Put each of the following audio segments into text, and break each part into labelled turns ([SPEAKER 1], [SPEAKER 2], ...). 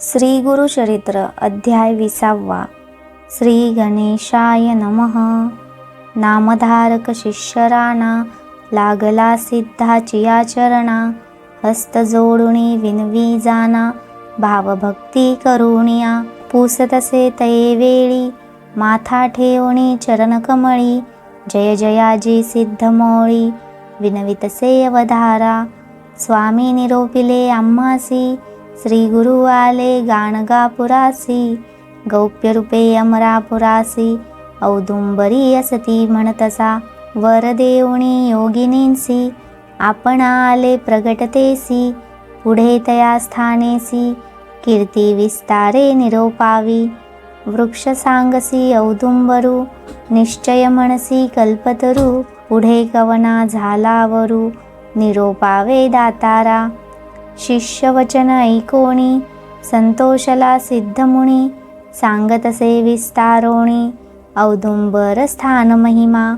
[SPEAKER 1] श्री गुरुचरित्र अध्याय विसावा. श्री गणेशाय नमः. नामधारक शिष्यराणा लागला सिद्धाची चियाचरणा हस्त जोडुणी विनवी जाना भावभक्ती करुणिया पुसतसे तये वेळी माथा ठेवणी चरणकमळी जय जयाजी सिद्धमोळी विनवितसे अवधारा स्वामी निरोपिले आम्हासी श्री गुरु आले गाणगापुरासी गौप्यरूपे अमरापुरासी औदुंबरी असती म्हणतसा वरदेवणी योगिनींसी आपण आले प्रगटतेसी पुढे तया स्थानेसी कीर्ती विस्तारे निरोपावी वृक्ष सांगसी औदुंबरू निश्चय म्हणसी कल्पतरू पुढे कवना झालावरू निरोपावे दातारा शिष्यवचन ऐकोणी संतोषला सिद्धमुनी सांगतसे विस्तारोणी औदुंबर स्थान महिमा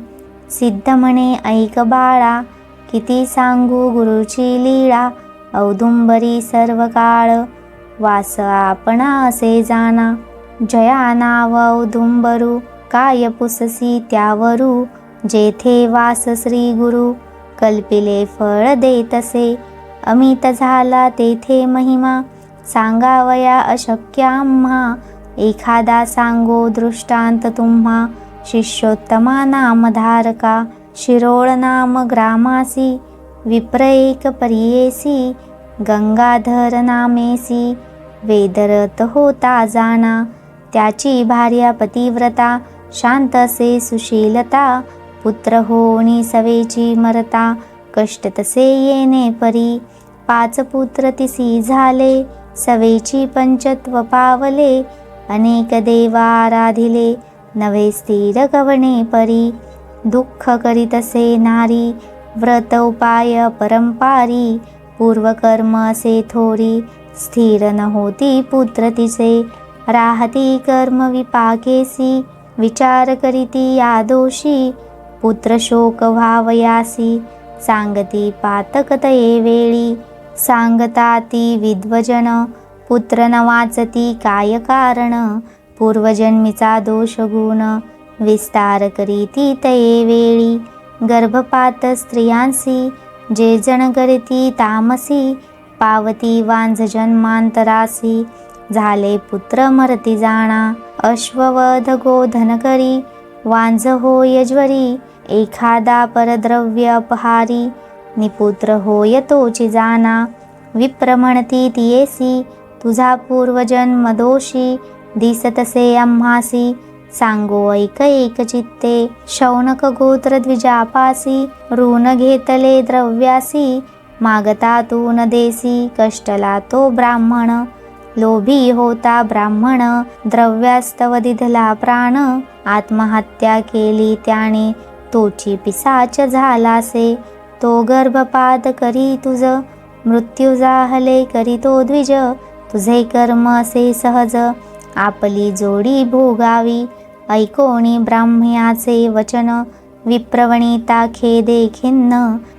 [SPEAKER 1] सिद्ध म्हणे ऐक बाळा किती सांगू गुरुची लीळा औदुंबरी सर्व काळ वास आपणा असे जाना जया नाव औदुंबरू काय पुससी त्यावरू जेथे वास श्री गुरु कल्पिले फळ देतसे अमित झाला तेथे महिमा. सांगावया अशक्याम्हा एखादा सांगो दृष्टांत तुम्हा. शिष्योत्तमा नामधारका. शिरोळ नाम ग्रामासी. विप्र एक परियेसी. गंगाधर नामेसी. वेदरत होता जाना. त्याची भार्या पतिव्रता. शांत असे सुशीलता. पुत्र होणी सवेची मरता. कष्ट तसे येणे परी. पाच पुत्र तिसी झाले सवेची पंचत्व पावले अनेक देवा आराधिले नवे स्थिर गवणे परी दुःख करीतसे नारी व्रत उपाय परंपारी पूर्वकर्म असे थोरी स्थिर न होती पुत्र तिचे राहती कर्म विपाकेसी विचार करीती या दोषी पुत्र शोक व्हावयासी सांगती पातकतये वेळी सांगता ती विद्वजन. पुत्र न वाचती काय कारण? पूर्वजन्मीचा दोष गुण. विस्तार करीती तये वेळी. गर्भपात स्त्रियांसी. जे जण करीती तामसी. पावती वांझ जन्मांतरासी. झाले पुत्र मरती जाणा. अश्ववध गोधन करी. वांझ होय ज्वरी. एखादा परद्रव्य अपहारी. निपुत्र होय तोची जाना विप्रमणती तियेसी तुझा पूर्वजन्म दोषी। दिसतसे आम्हासी सांगो ऐक एक चित्ते। शौनक गोत्र द्विजापासी ऋण घेतले द्रव्यासी। मागता तू न देसी कष्टला तो ब्राह्मण। लोभी होता ब्राह्मण द्रव्यास्तव दिधला प्राण। आत्महत्या केली त्याने तोची पिसाच झालासे। तो गर्भपात करी तुझ मृत्यू जाहले करी तो द्विज तुझे कर्म असे सहज. आपली जोडी भोगावी ऐकोणी ब्राह्म्याचे वचन. विप्रवणिता खेदे खिन्न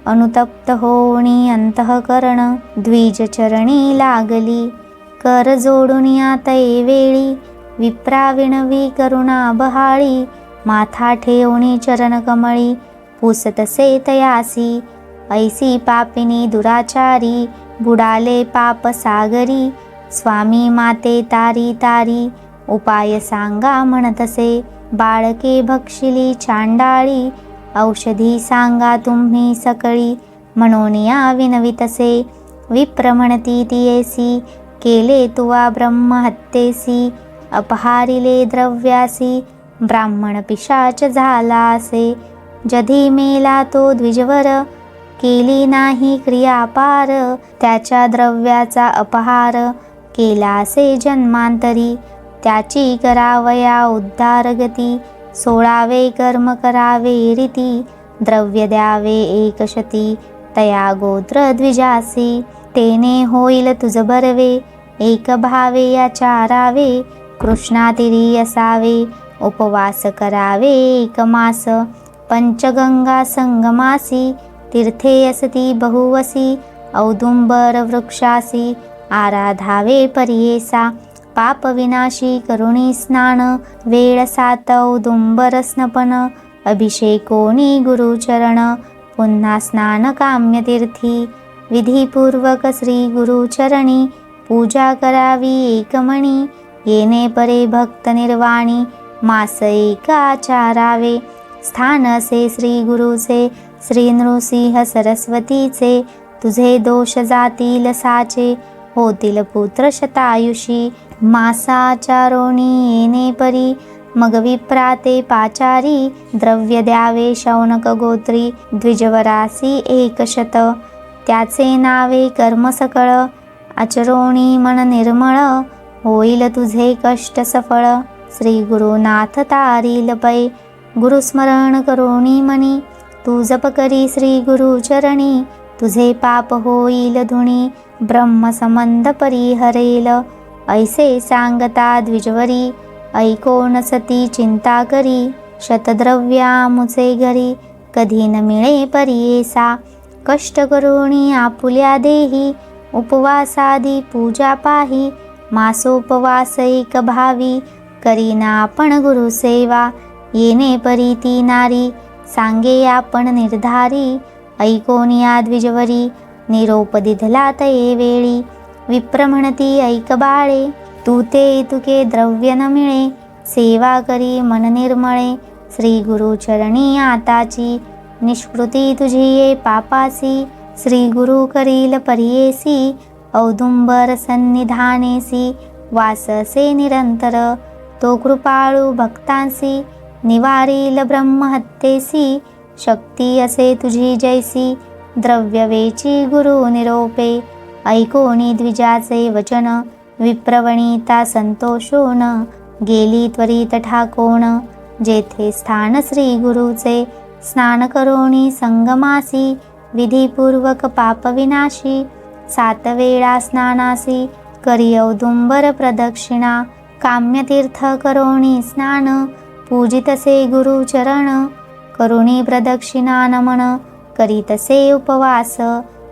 [SPEAKER 1] अनुतप्त होणी अंतःकरण. द्विजचरणी लागली कर जोडून तै वेळी. विप्राविणवी करुणा बहाळी माथा ठेवणी चरणकमळी पुसतसे तयासी ऐसी पापिनी दुराचारी बुडाले पाप सागरी स्वामी माते तारी तारी उपाय सांगा म्हणतसे बाळके भक्षिली चांडाळी औषधी सांगा तुम्ही सकळी म्हणून या विनवितसे विप्रमणती तियेसी केले तुवा ब्रह्महत्येसी अपहारिले द्रव्यासी ब्राह्मण पिशाच झाला असे जधी मेला तो द्विजवर केली नाही क्रियापार त्याच्या द्रव्याचा अपहार केलासे जन्मांतरी त्याची करावया उद्धार गती सोळावे कर्म करावे रीती द्रव्य द्यावे एकशती तया गोत्र द्विजासी तेने होईल तुझ बरवे एक भावे या चारावे कृष्णातिरी असावे उपवास करावे एक मास पंचगंगा संगमासी तीर्थे असती बहुवसी औदुंबर वृक्षासी आराधावे पर्येसा पापविनाशी करुणी स्नान वेळ सात औदुंबर स्नपन गुरुचरण पुन्हा स्नान काम्यतीर्थी विधीपूर्वक श्री गुरुचरणी पूजा करावी एकमणी येणे परे भक्त निर्वाणी मास एक आचारावे स्थान असे श्री गुरुचे श्री नृसिंह सरस्वतीचे तुझे दोष जातील साचे होतील पुत्र शतायुषी मासाचारोणी येणे परी मग विप्राते पाचारी द्रव्य द्यावे शौनक गोत्री द्विजवरासी एकशत त्याचे नावे कर्म सकळ आचरोणी मन निर्मळ होईल तुझे कष्ट सफळ श्री गुरुनाथ तारील पै गुरुस्मरण करोणी मनी तू जप करी श्री गुरुचरणी तुझे पाप होईल धुणी ब्रह्मसंबंध परिहरेल. ऐसे सांगता द्विजवरी ऐकोन सती चिंता करी शतद्रव्यामुचे घरी कधी न मिळे परियेसा. कष्ट करुणी आपुल्या देही उपवासादी पूजा पाही मासोपवास एक भावी करीना आपण गुरुसेवा. येणे परी ती नारी सांगे आपण निर्धारी ऐकोनी द्विजवरी निरोप दिधला तये वेळी. विप्र म्हणती ऐक बाळे तू ते तुके द्रव्य न मिळे. सेवा करी मन निर्मळे श्री गुरुचरणी आताची. निष्कृती तुझी ये पापासी श्री गुरु करील परियेसी. औदुंबर सन्निधानेसी वाससे निरंतर तो कृपाळू भक्तांसी. निवारील ब्रह्महत्येसी शक्ती असे तुझी जैसी द्रव्यवेची गुरु निरोपे ऐकोणी द्विजाचे वचन विप्रवणिता संतोषोन गेली त्वरित ठाकोण जेथे स्थान श्री गुरुचे स्नान करोणी संगमासी विधीपूर्वक पापविनाशी सात वेळा स्नानासी करी औदुंबर प्रदक्षिणा काम्यतीर्थ करोणी स्नान पूजितसे गुरुचरण करुणी प्रदक्षिणा नमन करीतसे उपवास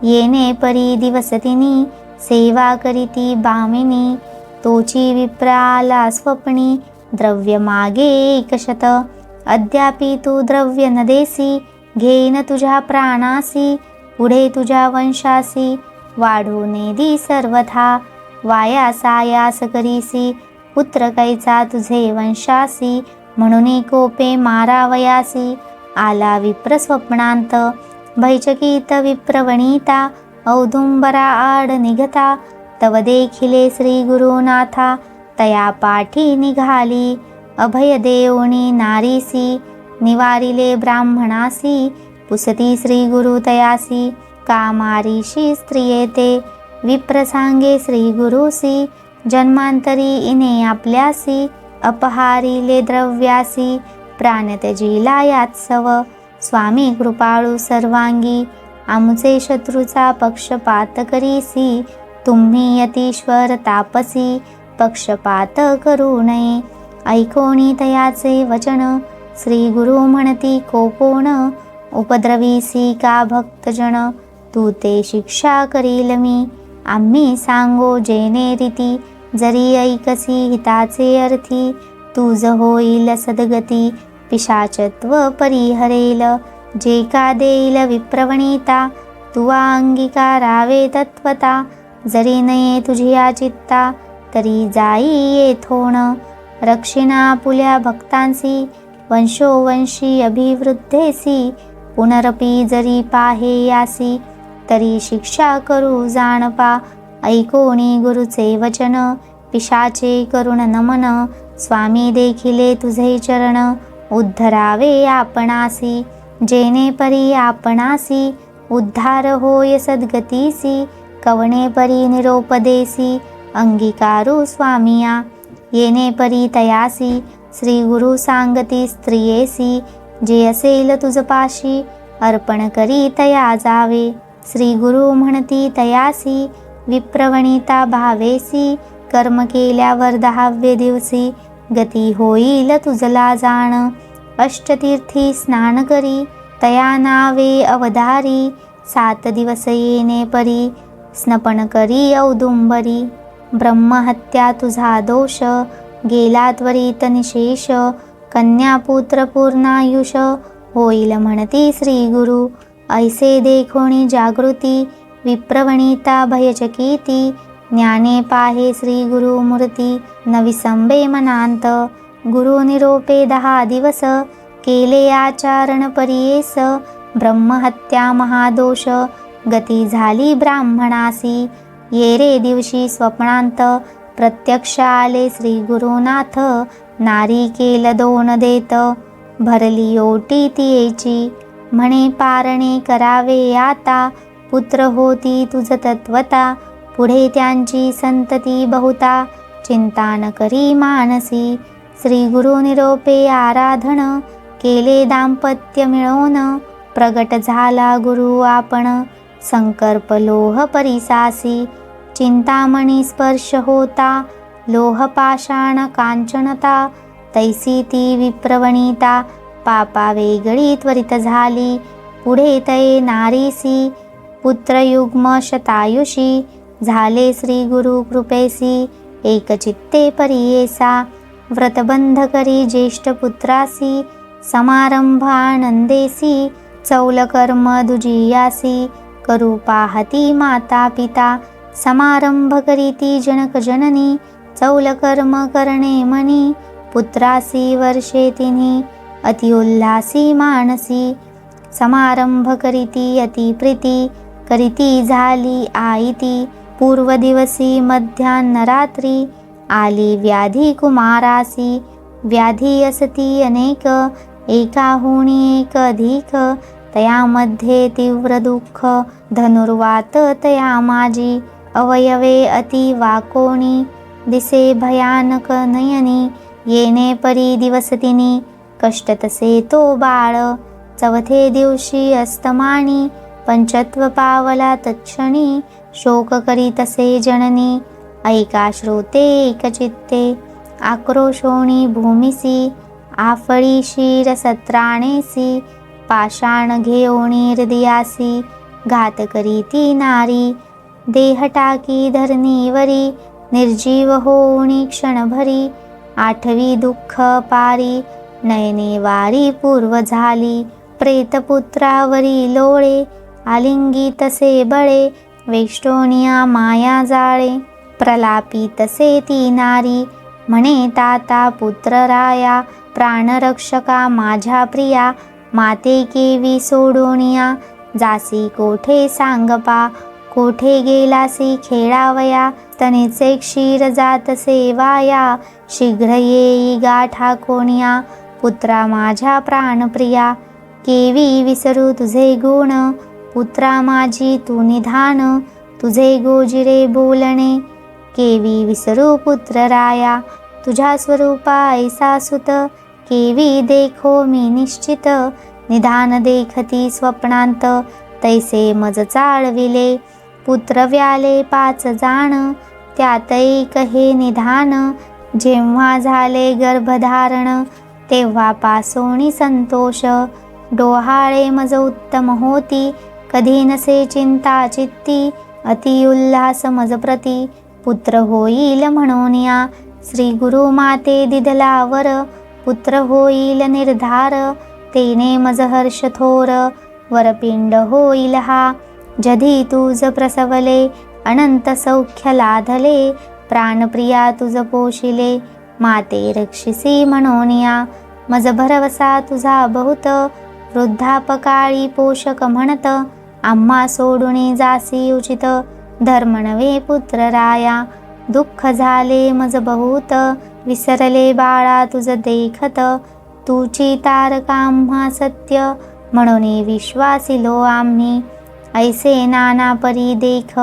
[SPEAKER 1] येणे परी दिवसतिनी सेवा करीती बामिनी तोची विप्राला स्वप्नी द्रव्य मागे एकशत अद्यापि तू द्रव्य न देसी घेन तुझ्या प्राणासी पुढे तुझ्या वंशासी वाढू दी सर्वथा वाया सायास करीसी पुत्र कैचा तुझे वंशासी म्हणून कोपे मारावयासी आला विप्र स्वप्नांत. भैचकीत विप्रवणिता औदुंबरा आड निघता. तव देखिले श्री गुरुनाथा तया पाठी निघाली. अभय देवणी नारीसी निवारिले ब्राह्मणासी. पुसती श्री गुरु तयासी कामारीशी स्त्रियेते विप्रसांगे श्री गुरुसी जन्मांतरी इने आपल्यासी. अपहारिले द्रव्यासी प्राणतजीला यात्सव स्वामी कृपाळू सर्वांगी आमचे शत्रूचा पक्षपात करीसी तुम्ही यतीश्वर तापसी पक्षपात करू नये. ऐकोणी तयाचे वचन श्री गुरु म्हणती कोपोण उपद्रवीसी का भक्तजन तू ते शिक्षा करील मी. आम्ही सांगो जेने रीती जरी ऐकसी हिताचे अर्थी तुझ होईल सदगती पिशाचत्व परिहरेल. जे का देईल विप्रवणिता तुवा अंगीकारावे तत्वता. जरी नये तुझी या चित्ता तरी जाई येथोण रक्षिणा पुल्या भक्तांसी वंशोवंशी अभिवृद्धेसी. पुनरपी जरी पाहे यासी तरी शिक्षा करू जाणपा. ऐकोणी गुरुचे वचन पिशाचे करुण नमन स्वामी देखिले तुझे चरण उद्धरावे आपणासी जेने परी आपणासी उद्धार होय सद्गतीसी कवणे परी निरोपदेसी अंगीकारू स्वामिया येणे परी तयासी श्री गुरु सांगती स्त्रियेसी जे असेल तुझपाशी अर्पण करी तया जावे श्री गुरु म्हणती तयासी विप्रवणिता भावेसी कर्म केल्यावर दहावे दिवसी गती होईल तुझला जाण अष्टतीर्थी स्नान करी तया नावे अवधारी सात दिवस येणे परी स्नपन करी औदुंबरी. ब्रह्महत्या तुझा दोष गेला त्वरित निशेष कन्यापुत्र पूर्णायुष होईल म्हणती श्री गुरु ऐसे देखोणी जागृती विप्रवणिता भयचकीती ज्ञाने पाहे श्री गुरु मूर्ती नविसंबे मनांत गुरु निरोपे दहा दिवस केले आचारण परियेस ब्रह्महत्या महादोष गती झाली ब्राह्मणासी। ये रे दिवशी स्वप्नांत प्रत्यक्ष आले श्री गुरुनाथ नारी केल दोन देत भरली ओटी तियेची। म्हणे पारणे करावे आता पुत्र होती तुझ तत्वता. पुढे त्यांची संतती बहुता. चिंता न करी मानसी. श्री गुरु निरोपे आराधन. केले दाम्पत्य मिळवून. प्रगट झाला गुरु आपण. संकल्प लोह परिसासी. चिंतामणी स्पर्श होता. लोह पाषाण कांचनता. तैसी ती विप्रवणिता. पापा वेगळी त्वरित झाली. पुढे तये नारीसी. पुत्रयुग्म शतायुषी झाले श्री गुरु कृपेसी एकचित्ते परियेसा व्रतबंध करी ज्येष्ठ पुत्रासी समारंभ आनंदेसी चौलकर्म दुजियासी करू पाहती माता पिता समारंभ करीती जनक जननी चौलकर्म करणे मनी पुत्रासी वर्षे तिन्ही अतिउल्हासी मानसी समारंभ करीती अतिप्रीती करीती झाली आईती पूर्व दिवसी मध्यान्न रात्री आली व्याधी कुमारासी. व्याधी असती अनेक एकाहुणी एक अधिक. तयामध्ये तीव्र दुःख धनुर्वात तया माझी अवयवे अति वाकोणी दिसे भयानक नयनी. येणे परी दिवसतिनी कष्ट तसे तो बाळ. चवथे दिवशी अस्तमाणी पंचत्व पावला तत्क्षणी शोक करी तसे जननी ऐका श्रोते एकचित्ते आक्रोशोणी भूमिसी आफळी शिर सत्राणेसी पाषाण घेऊणी हृदयासी घात करी ती नारी देह टाकी धरणीवरी निर्जीव होऊणी क्षणभरी आठवी दुःख पारी नयने वारी पूर्व झाली प्रेतपुत्रावरी लोळे आलिंगी तसे बळे वेष्टोनिया माया जाळे प्रलापी तसे ती नारी. म्हणे ताता पुत्र राया प्राणरक्षका माझ्या प्रिया माते केवी सोडोनिया जासी कोठे सांगपा कोठे गेलासी खेळावया तनेचे क्षीर जात सेवाया शीघ्र येई गाठा कोणिया पुत्रा माझ्या प्राणप्रिया केवी विसरू तुझे गुण पुत्रा माझी तू निधान तुझे गोजिरे बोलणे. केवी विसरू पुत्र राया तुझ्या स्वरूपा ऐसा सुत केवी देखो मी निश्चित निधान देखती स्वप्नांत. तैसे मज चाळविले पुत्र व्याले पाच जाण. त्यात एक हे निधान जेव्हा झाले गर्भधारण तेव्हा पासोणी संतोष. डोहाळे मज उत्तम होती कधी नसे चिंता चित्ती अति उल्हास मज प्रती पुत्र होईल म्हणून या श्री गुरु माते दिदलावर पुत्र होईल निर्धार तेने मज हर्ष थोर वरपिंड होईल हा. जधी तुझ प्रसवले अनंत सौख्य लाधले प्राणप्रिया तुझ पोशिले माते रक्षिसी म्हणून या. मज भरवसा तुझा बहुत वृद्धापकाळी पोषक म्हणत आम्हा सोडून जासी उचित. धर्म नवे पुत्र राया. दुःख झाले मज बहुत. विसरले बाळा तुझ देखत. तुची तारकाम्हा सत्य. म्हणून विश्वासिलो आम्ही. ऐसे नाना परी देख.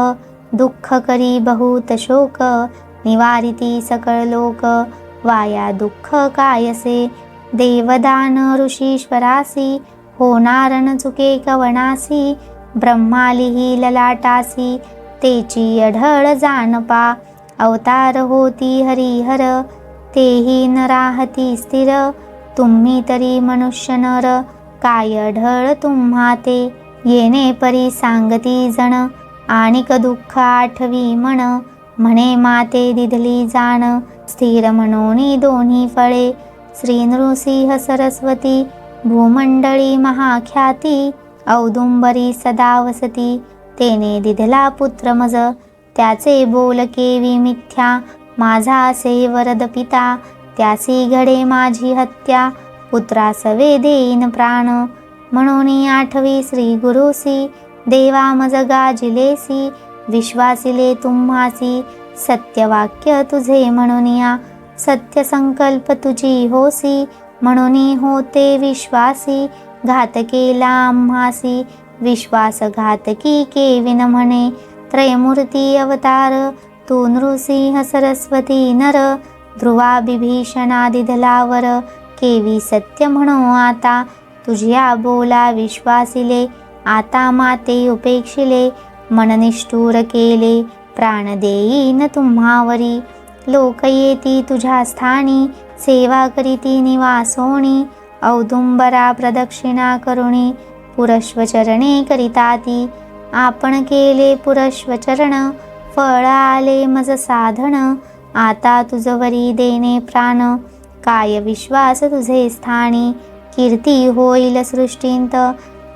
[SPEAKER 1] दुःख करी बहुत शोक. निवारिती सकळ लोक. वाया दुःख कायसे. देवदान ऋषीश्वरासी. होणार चुके कवनासी. ब्रह्मालिही ललाटासी तेची अढळ जाणपा. अवतार होती हरिहर तेही न राहती स्थिर. तुम्ही तरी मनुष्य नर काय अढळ तुम्हा ते? येणे परी सांगती जण आणिक दुःख आठवी मन. म्हणे माते दिधली जाण स्थिर मनोनी दोन्ही फळे. श्री नृसिंह सरस्वती भूमंडळी महाख्याती. औदुंबरी सदा वसती. तेने दिधला पुत्र मज त्याचे बोल केवी मिथ्या. माझा असे वरद पिता. त्यासी घडे माझी हत्या. पुत्रासवे देईन प्राण. म्हणून आठवी श्री गुरुसी. देवा मज गाजिलेसी. विश्वासिले तुम्हासी. सत्यवाक्य तुझे म्हणून या सत्य संकल्प तुझी होसी. म्हणून होते विश्वासी. घात केला आम्हासी विश्वासघातकी केविन म्हणे त्रयमूर्ती अवतार तू नृसिंह सरस्वती नर ध्रुवा बिभीषणादिधलावर केवी सत्य म्हणो आता तुझ्या बोला विश्वासिले आता माते उपेक्षिले मननिष्ठूर केले प्राण देईन तुम्हावरी लोक येती तुझ्या स्थानी सेवा करीती निवासोणी औदुंबरा प्रदक्षिणा करुणी पुरश्वचरणे करिता ती आपण केले पुरश्वचरण फळ आले मज साधन। आता तुझवरी देणे प्राण काय विश्वास तुझे स्थानी। कीर्ती होईल सृष्टींत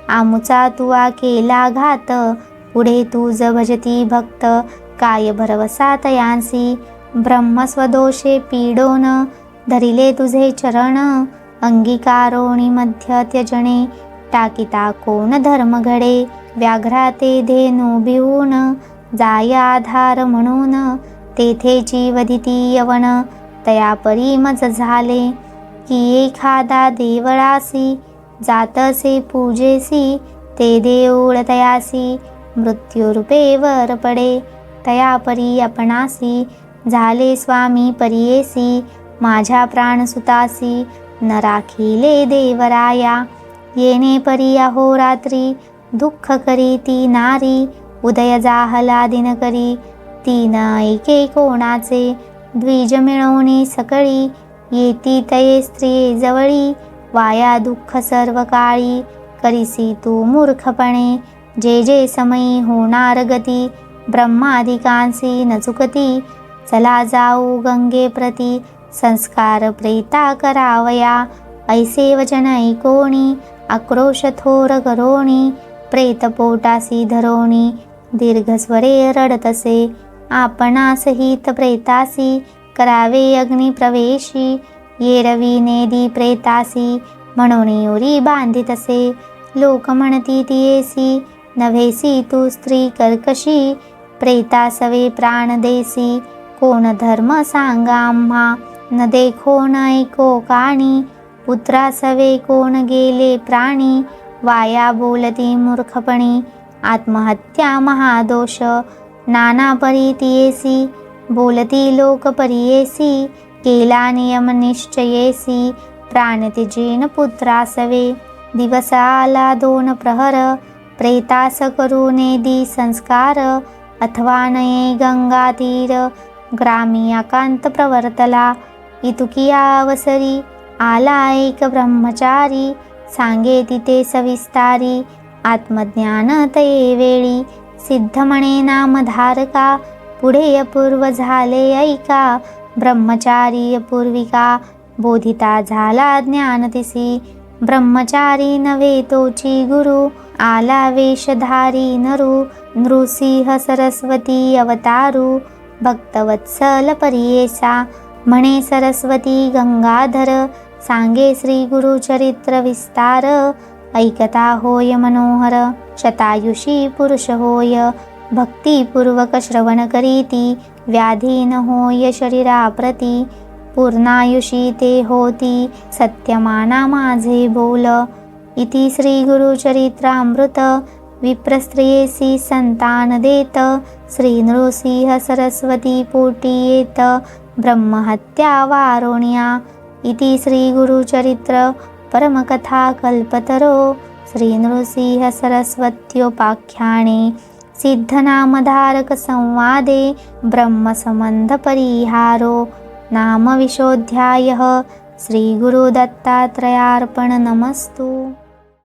[SPEAKER 1] आमुचा तुवा केला घात। पुढे तुझ भजती भक्त काय भरवसा तयांसी। ब्रह्मस्वदोषे पीडोन धरिले तुझे चरण। अंगीकारोणी मध्य टाकिता कोण धर्मघडे व्याघ्राते धेनु भिवून जाय आधार म्हणून तेथे वदिती यवन तयापरी मज झाले की एखादा देवळासी जातसे पूजेसी ते देऊळ तयासी मृत्यूरूपे वर पडे तयापरी आपणासी झाले स्वामी परियेसी माझ्या प्राणसुतासी न राखिले देवराया येणे परी अहोरात्री दुःख करी ती नारी उदय जाहला दिन करी ती न ऐके कोणाचे द्विज मिळवणी सकळी येती तये स्त्रिये जवळी वाया दुःख सर्व काळी करीसी तू मूर्खपणे जे जे समयी होणार गती ब्रह्मादिकांसी न चुकती चला जाऊ गंगे प्रती संस्कार प्रेता करावया ऐसे वचन ऐकोणी आक्रोश थोर करोणी प्रेत पोटासी धरोणी दीर्घस्वरे रडतसे आपणासहित प्रेतासी करावे अग्निप्रवेशी येरवी नेदी प्रेतासी म्हणून उरी बांधितसे लोक म्हणती तियेसी नव्हेसी तू स्त्री कर्कशी प्रेतासवे प्राण देसी कोण धर्म सांगा आम्हा न देखो न ऐको काणी पुत्रासवे कोण गेले प्राणी वाया बोलती मूर्खपणी आत्महत्या महादोष नाना परितियेसी बोलती लोक परियेसी केला नियम निश्चयेसी प्राणतिजेन पुत्रासवे दिवस आला दोन प्रहर प्रेतास करू दी संस्कार अथवा नये गंगा तीर ग्रामी अकांत प्रवर्तला इतुकिया अवसरी आला एक ब्रह्मचारी सांगे तिथे सविस्तारी आत्मज्ञान तये वेळी सिद्ध म्हणे नामधारका पुढे अपूर्व झाले ऐका ब्रह्मचारी अपूर्विका बोधिता झाला ज्ञानतिसी ब्रह्मचारी नवे तोची गुरु आला वेशधारी नरू नृसिंह सरस्वती अवतारू भक्तवत्सल परियेसा म्हणे सरस्वती गंगाधर सांगे श्री गुरुचरित्र विस्तार ऐकता होय मनोहर शतायुषी पुरुष होय भक्तिपूर्वक श्रवण करीती व्याधी न होय शरीराप्रती पूर्णायुषी ते होती सत्यमाना माझे बोल इति श्रीगुरुचरित्रामृत विप्रस्त्रियेसी संतान देत श्री नृसिंह सरस्वती पोटी येत ब्रह्महत्या वारोण्या इति श्री गुरुचरित्र परमकथा कल्पतरो श्री नामविशोऽध्यायः। श्रीगुरुदत्तात्रयार्पणनमस्तु।